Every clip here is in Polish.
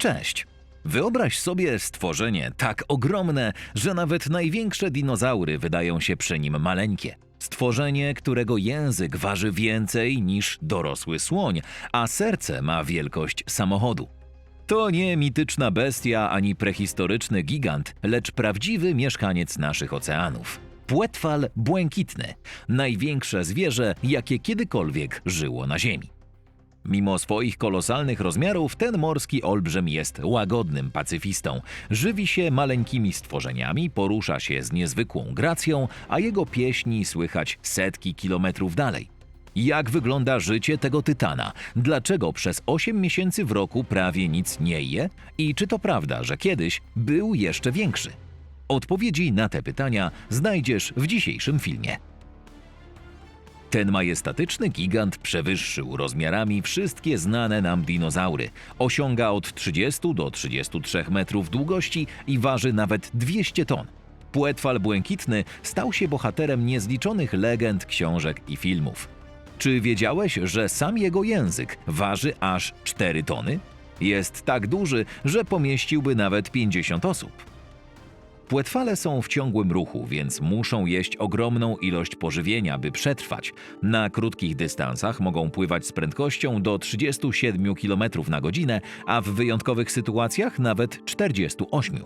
Cześć! Wyobraź sobie stworzenie tak ogromne, że nawet największe dinozaury wydają się przy nim maleńkie. Stworzenie, którego język waży więcej niż dorosły słoń, a serce ma wielkość samochodu. To nie mityczna bestia ani prehistoryczny gigant, lecz prawdziwy mieszkaniec naszych oceanów. Płetwal błękitny, największe zwierzę, jakie kiedykolwiek żyło na Ziemi. Mimo swoich kolosalnych rozmiarów, ten morski olbrzym jest łagodnym pacyfistą. Żywi się maleńkimi stworzeniami, porusza się z niezwykłą gracją, a jego pieśni słychać setki kilometrów dalej. Jak wygląda życie tego tytana? Dlaczego przez 8 miesięcy w roku prawie nic nie je? I czy to prawda, że kiedyś był jeszcze większy? Odpowiedzi na te pytania znajdziesz w dzisiejszym filmie. Ten majestatyczny gigant przewyższył rozmiarami wszystkie znane nam dinozaury. Osiąga od 30 do 33 metrów długości i waży nawet 200 ton. Płetwal błękitny stał się bohaterem niezliczonych legend, książek i filmów. Czy wiedziałeś, że sam jego język waży aż 4 tony? Jest tak duży, że pomieściłby nawet 50 osób. Płetwale są w ciągłym ruchu, więc muszą jeść ogromną ilość pożywienia, by przetrwać. Na krótkich dystansach mogą pływać z prędkością do 37 km na godzinę, a w wyjątkowych sytuacjach nawet 48.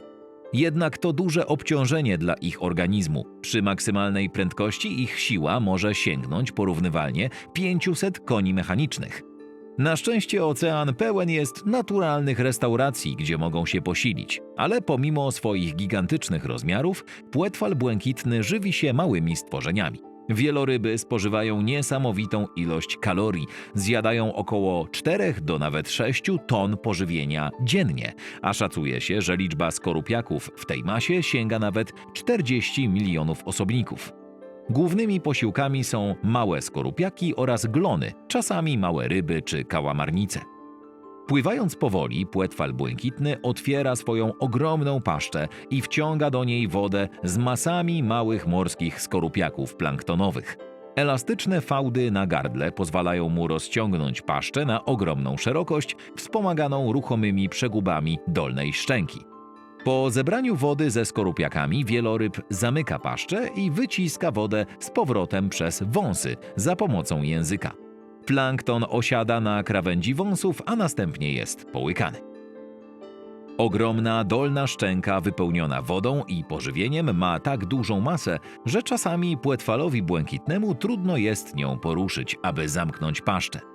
Jednak to duże obciążenie dla ich organizmu. Przy maksymalnej prędkości ich siła może sięgnąć porównywalnie 500 koni mechanicznych. Na szczęście ocean pełen jest naturalnych restauracji, gdzie mogą się posilić, ale pomimo swoich gigantycznych rozmiarów, płetwal błękitny żywi się małymi stworzeniami. Wieloryby spożywają niesamowitą ilość kalorii, zjadają około 4 do nawet 6 ton pożywienia dziennie, a szacuje się, że liczba skorupiaków w tej masie sięga nawet 40 milionów osobników. Głównymi posiłkami są małe skorupiaki oraz glony, czasami małe ryby czy kałamarnice. Pływając powoli, płetwal błękitny otwiera swoją ogromną paszczę i wciąga do niej wodę z masami małych morskich skorupiaków planktonowych. Elastyczne fałdy na gardle pozwalają mu rozciągnąć paszczę na ogromną szerokość, wspomaganą ruchomymi przegubami dolnej szczęki. Po zebraniu wody ze skorupiakami wieloryb zamyka paszczę i wyciska wodę z powrotem przez wąsy za pomocą języka. Plankton osiada na krawędzi wąsów, a następnie jest połykany. Ogromna dolna szczęka wypełniona wodą i pożywieniem ma tak dużą masę, że czasami płetwalowi błękitnemu trudno jest nią poruszyć, aby zamknąć paszczę.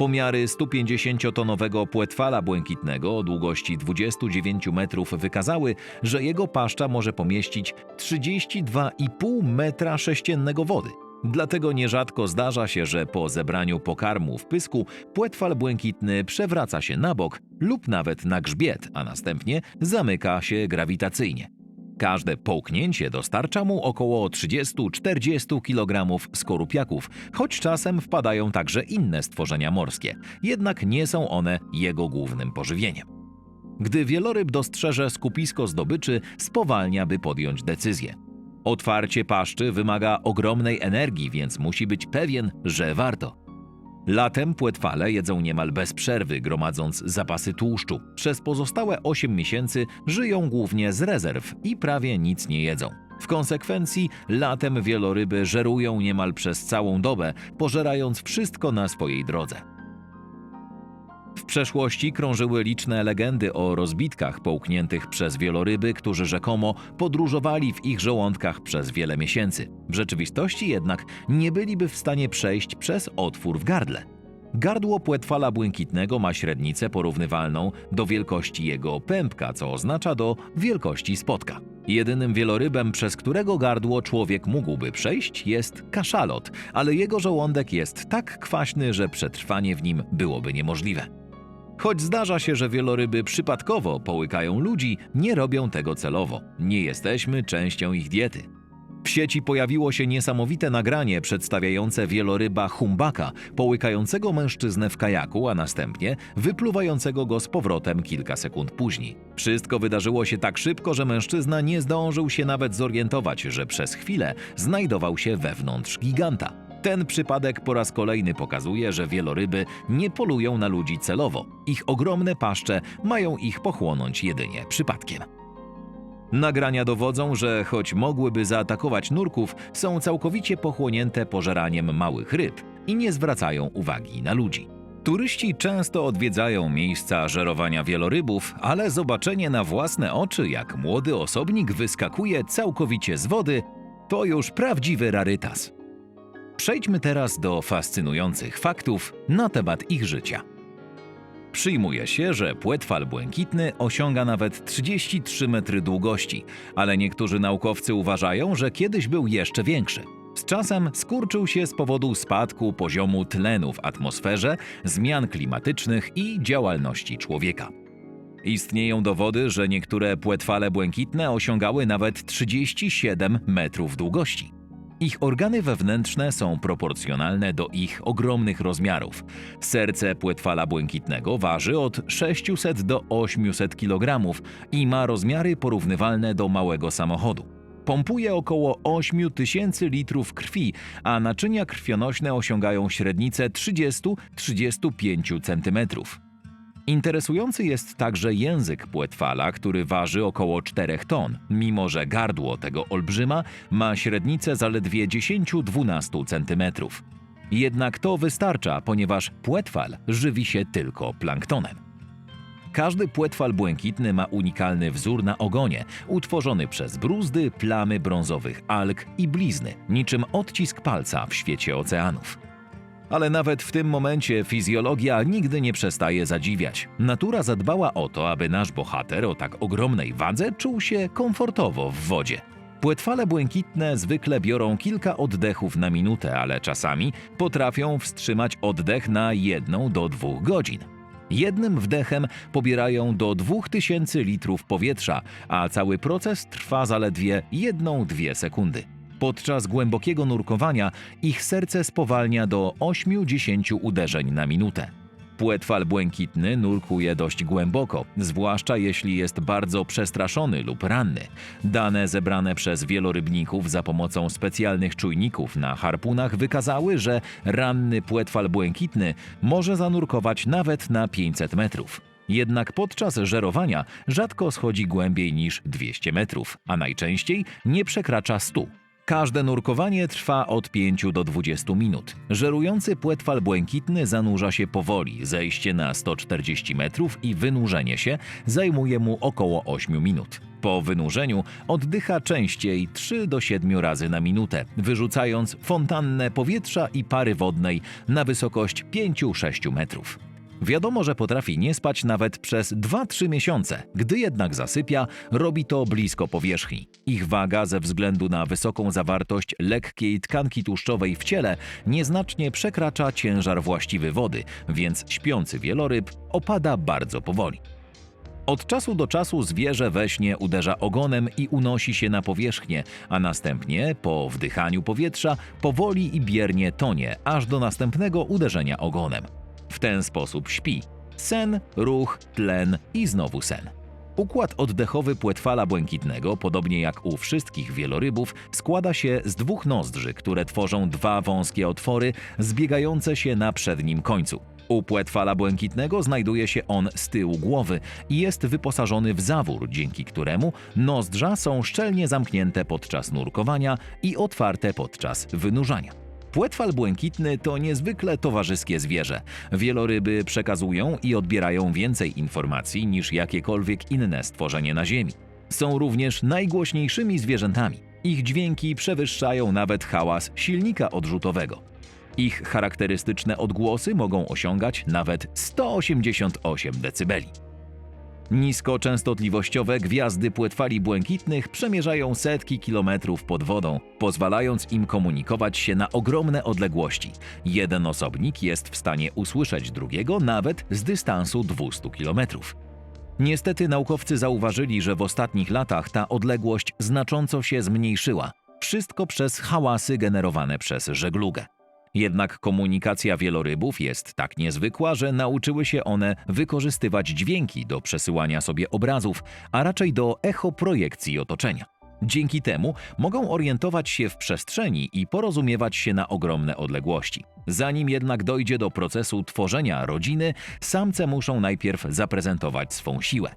Pomiary 150-tonowego płetwala błękitnego o długości 29 metrów wykazały, że jego paszcza może pomieścić 32,5 metra sześciennego wody. Dlatego nierzadko zdarza się, że po zebraniu pokarmu w pysku płetwal błękitny przewraca się na bok lub nawet na grzbiet, a następnie zamyka się grawitacyjnie. Każde połknięcie dostarcza mu około 30-40 kg skorupiaków, choć czasem wpadają także inne stworzenia morskie, jednak nie są one jego głównym pożywieniem. Gdy wieloryb dostrzeże skupisko zdobyczy, spowalnia, by podjąć decyzję. Otwarcie paszczy wymaga ogromnej energii, więc musi być pewien, że warto. Latem płetwale jedzą niemal bez przerwy, gromadząc zapasy tłuszczu. Przez pozostałe 8 miesięcy żyją głównie z rezerw i prawie nic nie jedzą. W konsekwencji latem wieloryby żerują niemal przez całą dobę, pożerając wszystko na swojej drodze. W przeszłości krążyły liczne legendy o rozbitkach połkniętych przez wieloryby, którzy rzekomo podróżowali w ich żołądkach przez wiele miesięcy. W rzeczywistości jednak nie byliby w stanie przejść przez otwór w gardle. Gardło płetwala błękitnego ma średnicę porównywalną do wielkości jego pępka, co oznacza do wielkości spotka. Jedynym wielorybem, przez którego gardło człowiek mógłby przejść, jest kaszalot, ale jego żołądek jest tak kwaśny, że przetrwanie w nim byłoby niemożliwe. Choć zdarza się, że wieloryby przypadkowo połykają ludzi, nie robią tego celowo. Nie jesteśmy częścią ich diety. W sieci pojawiło się niesamowite nagranie przedstawiające wieloryba humbaka, połykającego mężczyznę w kajaku, a następnie wypluwającego go z powrotem kilka sekund później. Wszystko wydarzyło się tak szybko, że mężczyzna nie zdążył się nawet zorientować, że przez chwilę znajdował się wewnątrz giganta. Ten przypadek po raz kolejny pokazuje, że wieloryby nie polują na ludzi celowo. Ich ogromne paszcze mają ich pochłonąć jedynie przypadkiem. Nagrania dowodzą, że choć mogłyby zaatakować nurków, są całkowicie pochłonięte pożeraniem małych ryb i nie zwracają uwagi na ludzi. Turyści często odwiedzają miejsca żerowania wielorybów, ale zobaczenie na własne oczy, jak młody osobnik wyskakuje całkowicie z wody, to już prawdziwy rarytas. Przejdźmy teraz do fascynujących faktów na temat ich życia. Przyjmuje się, że płetwal błękitny osiąga nawet 33 metry długości, ale niektórzy naukowcy uważają, że kiedyś był jeszcze większy. Z czasem skurczył się z powodu spadku poziomu tlenu w atmosferze, zmian klimatycznych i działalności człowieka. Istnieją dowody, że niektóre płetwale błękitne osiągały nawet 37 metrów długości. Ich organy wewnętrzne są proporcjonalne do ich ogromnych rozmiarów. Serce płetwala błękitnego waży od 600 do 800 kg i ma rozmiary porównywalne do małego samochodu. Pompuje około 8 tysięcy litrów krwi, a naczynia krwionośne osiągają średnicę 30-35 cm. Interesujący jest także język płetwala, który waży około 4 ton, mimo że gardło tego olbrzyma ma średnicę zaledwie 10-12 cm. Jednak to wystarcza, ponieważ płetwal żywi się tylko planktonem. Każdy płetwal błękitny ma unikalny wzór na ogonie, utworzony przez bruzdy, plamy brązowych alg i blizny, niczym odcisk palca w świecie oceanów. Ale nawet w tym momencie fizjologia nigdy nie przestaje zadziwiać. Natura zadbała o to, aby nasz bohater o tak ogromnej wadze czuł się komfortowo w wodzie. Płetwale błękitne zwykle biorą kilka oddechów na minutę, ale czasami potrafią wstrzymać oddech na jedną do dwóch godzin. Jednym wdechem pobierają do 2000 litrów powietrza, a cały proces trwa zaledwie 1-2 sekundy. Podczas głębokiego nurkowania ich serce spowalnia do 8-10 uderzeń na minutę. Płetwal błękitny nurkuje dość głęboko, zwłaszcza jeśli jest bardzo przestraszony lub ranny. Dane zebrane przez wielorybników za pomocą specjalnych czujników na harpunach wykazały, że ranny płetwal błękitny może zanurkować nawet na 500 metrów. Jednak podczas żerowania rzadko schodzi głębiej niż 200 metrów, a najczęściej nie przekracza 100. Każde nurkowanie trwa od 5 do 20 minut. Żerujący płetwal błękitny zanurza się powoli, zejście na 140 metrów i wynurzenie się zajmuje mu około 8 minut. Po wynurzeniu oddycha częściej 3 do 7 razy na minutę, wyrzucając fontannę powietrza i pary wodnej na wysokość 5-6 metrów. Wiadomo, że potrafi nie spać nawet przez 2-3 miesiące. Gdy jednak zasypia, robi to blisko powierzchni. Ich waga ze względu na wysoką zawartość lekkiej tkanki tłuszczowej w ciele nieznacznie przekracza ciężar właściwy wody, więc śpiący wieloryb opada bardzo powoli. Od czasu do czasu zwierzę we śnie uderza ogonem i unosi się na powierzchnię, a następnie, po wdychaniu powietrza, powoli i biernie tonie, aż do następnego uderzenia ogonem. W ten sposób śpi. Sen, ruch, tlen i znowu sen. Układ oddechowy płetwala błękitnego, podobnie jak u wszystkich wielorybów, składa się z dwóch nozdrzy, które tworzą dwa wąskie otwory zbiegające się na przednim końcu. U płetwala błękitnego znajduje się on z tyłu głowy i jest wyposażony w zawór, dzięki któremu nozdrza są szczelnie zamknięte podczas nurkowania i otwarte podczas wynurzania. Płetwal błękitny to niezwykle towarzyskie zwierzę. Wieloryby przekazują i odbierają więcej informacji niż jakiekolwiek inne stworzenie na Ziemi. Są również najgłośniejszymi zwierzętami. Ich dźwięki przewyższają nawet hałas silnika odrzutowego. Ich charakterystyczne odgłosy mogą osiągać nawet 188 dB. Niskoczęstotliwościowe gwiazdy płetwali błękitnych przemierzają setki kilometrów pod wodą, pozwalając im komunikować się na ogromne odległości. Jeden osobnik jest w stanie usłyszeć drugiego nawet z dystansu 200 kilometrów. Niestety naukowcy zauważyli, że w ostatnich latach ta odległość znacząco się zmniejszyła. Wszystko przez hałasy generowane przez żeglugę. Jednak komunikacja wielorybów jest tak niezwykła, że nauczyły się one wykorzystywać dźwięki do przesyłania sobie obrazów, a raczej do echoprojekcji otoczenia. Dzięki temu mogą orientować się w przestrzeni i porozumiewać się na ogromne odległości. Zanim jednak dojdzie do procesu tworzenia rodziny, samce muszą najpierw zaprezentować swą siłę.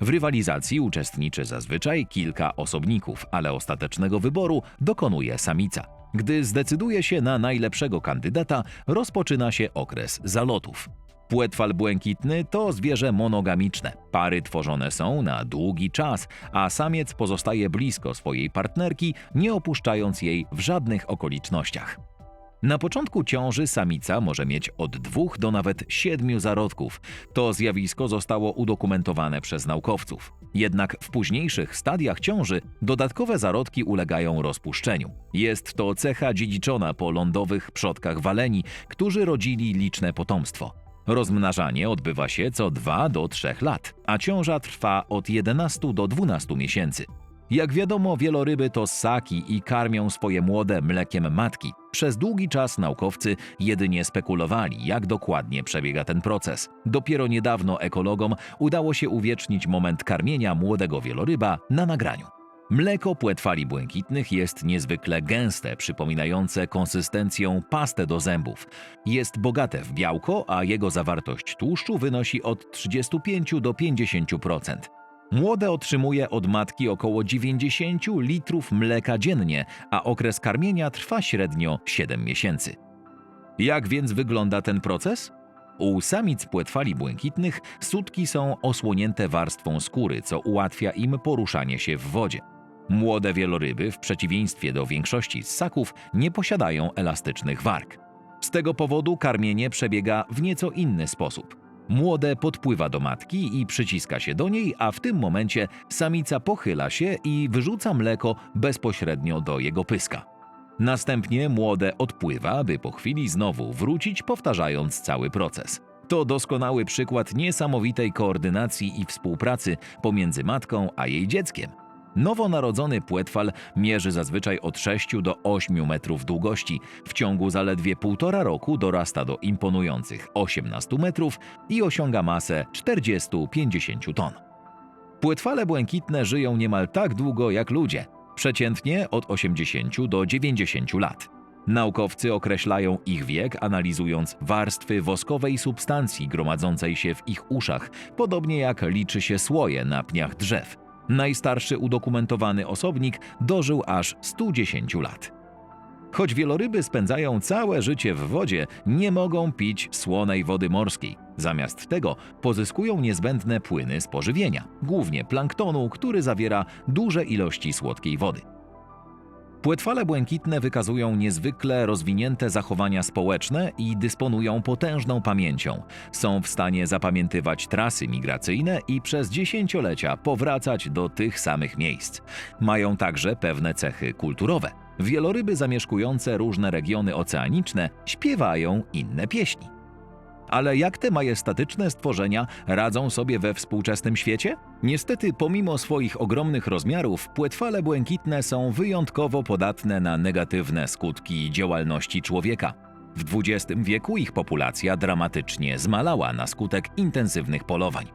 W rywalizacji uczestniczy zazwyczaj kilka osobników, ale ostatecznego wyboru dokonuje samica. Gdy zdecyduje się na najlepszego kandydata, rozpoczyna się okres zalotów. Płetwal błękitny to zwierzę monogamiczne. Pary tworzone są na długi czas, a samiec pozostaje blisko swojej partnerki, nie opuszczając jej w żadnych okolicznościach. Na początku ciąży samica może mieć od dwóch do nawet siedmiu zarodków. To zjawisko zostało udokumentowane przez naukowców. Jednak w późniejszych stadiach ciąży dodatkowe zarodki ulegają rozpuszczeniu. Jest to cecha dziedziczona po lądowych przodkach waleni, którzy rodzili liczne potomstwo. Rozmnażanie odbywa się co 2 do 3 lat, a ciąża trwa od 11 do 12 miesięcy. Jak wiadomo, wieloryby to ssaki i karmią swoje młode mlekiem matki. Przez długi czas naukowcy jedynie spekulowali, jak dokładnie przebiega ten proces. Dopiero niedawno ekologom udało się uwiecznić moment karmienia młodego wieloryba na nagraniu. Mleko płetwali błękitnych jest niezwykle gęste, przypominające konsystencją pastę do zębów. Jest bogate w białko, a jego zawartość tłuszczu wynosi od 35 do 50%. Młode otrzymuje od matki około 90 litrów mleka dziennie, a okres karmienia trwa średnio 7 miesięcy. Jak więc wygląda ten proces? U samic płetwali błękitnych sutki są osłonięte warstwą skóry, co ułatwia im poruszanie się w wodzie. Młode wieloryby, w przeciwieństwie do większości ssaków, nie posiadają elastycznych warg. Z tego powodu karmienie przebiega w nieco inny sposób. Młode podpływa do matki i przyciska się do niej, a w tym momencie samica pochyla się i wyrzuca mleko bezpośrednio do jego pyska. Następnie młode odpływa, by po chwili znowu wrócić, powtarzając cały proces. To doskonały przykład niesamowitej koordynacji i współpracy pomiędzy matką a jej dzieckiem. Nowonarodzony płetwal mierzy zazwyczaj od 6 do 8 metrów długości. W ciągu zaledwie półtora roku dorasta do imponujących 18 metrów i osiąga masę 40-50 ton. Płetwale błękitne żyją niemal tak długo jak ludzie, przeciętnie od 80 do 90 lat. Naukowcy określają ich wiek analizując warstwy woskowej substancji gromadzącej się w ich uszach, podobnie jak liczy się słoje na pniach drzew. Najstarszy udokumentowany osobnik dożył aż 110 lat. Choć wieloryby spędzają całe życie w wodzie, nie mogą pić słonej wody morskiej. Zamiast tego pozyskują niezbędne płyny z pożywienia, głównie planktonu, który zawiera duże ilości słodkiej wody. Płetwale błękitne wykazują niezwykle rozwinięte zachowania społeczne i dysponują potężną pamięcią. Są w stanie zapamiętywać trasy migracyjne i przez dziesięciolecia powracać do tych samych miejsc. Mają także pewne cechy kulturowe. Wieloryby zamieszkujące różne regiony oceaniczne śpiewają inne pieśni. Ale jak te majestatyczne stworzenia radzą sobie we współczesnym świecie? Niestety, pomimo swoich ogromnych rozmiarów, płetwale błękitne są wyjątkowo podatne na negatywne skutki działalności człowieka. W XX wieku ich populacja dramatycznie zmalała na skutek intensywnych polowań.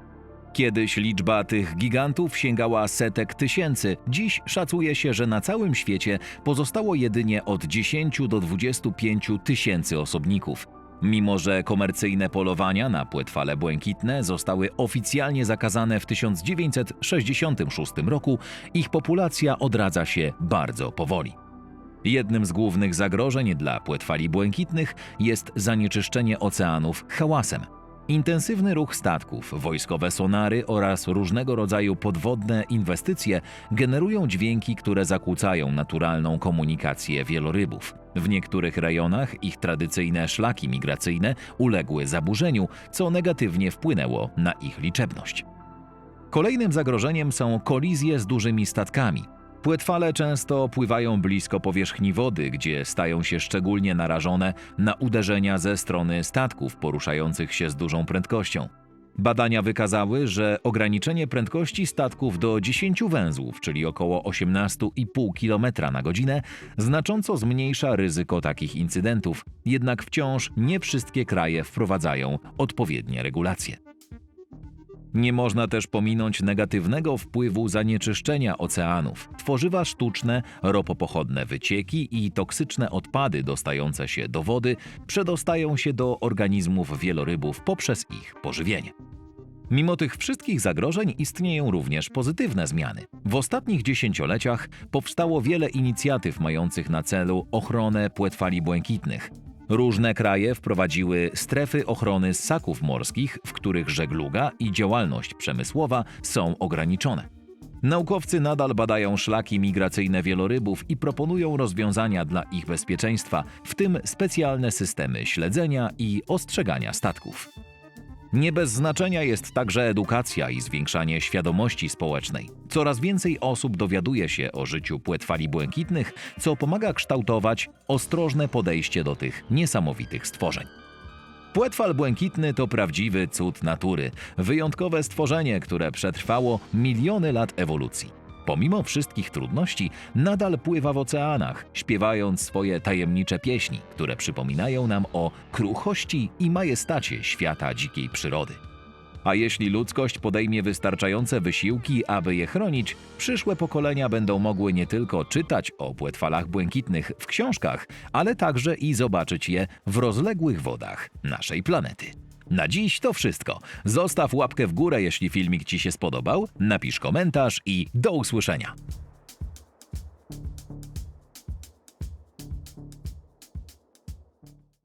Kiedyś liczba tych gigantów sięgała setek tysięcy, dziś szacuje się, że na całym świecie pozostało jedynie od 10 do 25 tysięcy osobników. Mimo, że komercyjne polowania na płetwale błękitne zostały oficjalnie zakazane w 1966 roku, ich populacja odradza się bardzo powoli. Jednym z głównych zagrożeń dla płetwali błękitnych jest zanieczyszczenie oceanów hałasem. Intensywny ruch statków, wojskowe sonary oraz różnego rodzaju podwodne inwestycje generują dźwięki, które zakłócają naturalną komunikację wielorybów. W niektórych rejonach ich tradycyjne szlaki migracyjne uległy zaburzeniu, co negatywnie wpłynęło na ich liczebność. Kolejnym zagrożeniem są kolizje z dużymi statkami. Płetwale często pływają blisko powierzchni wody, gdzie stają się szczególnie narażone na uderzenia ze strony statków poruszających się z dużą prędkością. Badania wykazały, że ograniczenie prędkości statków do 10 węzłów, czyli około 18,5 km na godzinę, znacząco zmniejsza ryzyko takich incydentów, jednak wciąż nie wszystkie kraje wprowadzają odpowiednie regulacje. Nie można też pominąć negatywnego wpływu zanieczyszczenia oceanów. Tworzywa sztuczne, ropopochodne wycieki i toksyczne odpady dostające się do wody przedostają się do organizmów wielorybów poprzez ich pożywienie. Mimo tych wszystkich zagrożeń istnieją również pozytywne zmiany. W ostatnich dziesięcioleciach powstało wiele inicjatyw mających na celu ochronę płetwali błękitnych. Różne kraje wprowadziły strefy ochrony ssaków morskich, w których żegluga i działalność przemysłowa są ograniczone. Naukowcy nadal badają szlaki migracyjne wielorybów i proponują rozwiązania dla ich bezpieczeństwa, w tym specjalne systemy śledzenia i ostrzegania statków. Nie bez znaczenia jest także edukacja i zwiększanie świadomości społecznej. Coraz więcej osób dowiaduje się o życiu płetwali błękitnych, co pomaga kształtować ostrożne podejście do tych niesamowitych stworzeń. Płetwal błękitny to prawdziwy cud natury, wyjątkowe stworzenie, które przetrwało miliony lat ewolucji. Pomimo wszystkich trudności, nadal pływa w oceanach, śpiewając swoje tajemnicze pieśni, które przypominają nam o kruchości i majestacie świata dzikiej przyrody. A jeśli ludzkość podejmie wystarczające wysiłki, aby je chronić, przyszłe pokolenia będą mogły nie tylko czytać o płetwalach błękitnych w książkach, ale także i zobaczyć je w rozległych wodach naszej planety. Na dziś to wszystko. Zostaw łapkę w górę, jeśli filmik Ci się spodobał, napisz komentarz i do usłyszenia.